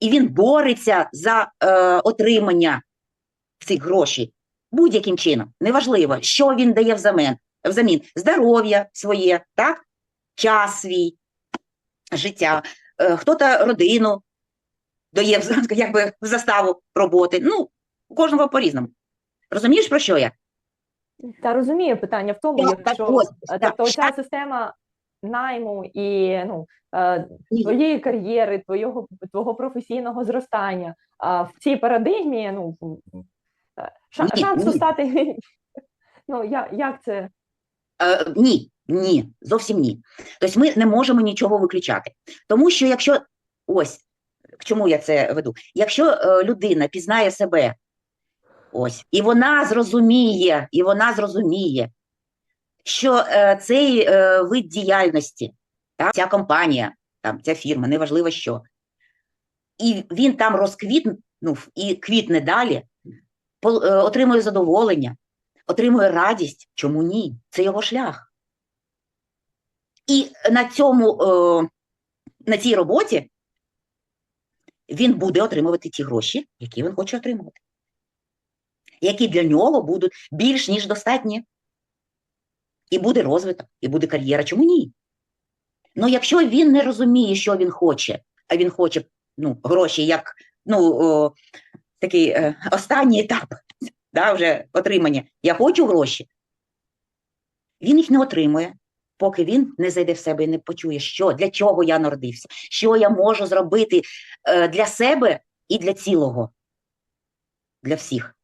і він бореться за е, отримання цих грошей будь-яким чином. Неважливо, що він дає взамін. взамін. Здоров'я своє, так? час свій, життя, е, хто-то родину дає якби, в заставу роботи. Ну, у кожного по-різному. Розумієш, про що я? Та розумію питання в тому, Так, так якщо ось, е, так, тобто ця щас- система найму і ну, е, твоєї кар'єри, твого, твого професійного зростання а в цій парадигмі, ну е, шансу стати. Ну, я, як це? Е, ні, ні, зовсім ні. Тобто ми не можемо нічого виключати. Тому що якщо ось к чому я це веду, якщо е, людина пізнає себе, ось, і вона зрозуміє, і вона зрозуміє, що е, цей е, вид діяльності, та, ця компанія, там, ця фірма, неважливо що, і він там розквітнув і квітне далі, е, отримує задоволення, отримує радість. Чому ні? Це його шлях. І на цьому, на цій роботі він буде отримувати ті гроші, які він хоче отримувати, які для нього будуть більш ніж достатні. І буде розвиток, і буде кар'єра. Чому ні? Ну, якщо він не розуміє, що він хоче, а він хоче ну, гроші як ну, о, такий е, останній етап да, вже отримання. Я хочу гроші. Він їх не отримує, поки він не зайде в себе і не почує, що, для чого я народився, що я можу зробити е, для себе і для цілого, для всіх.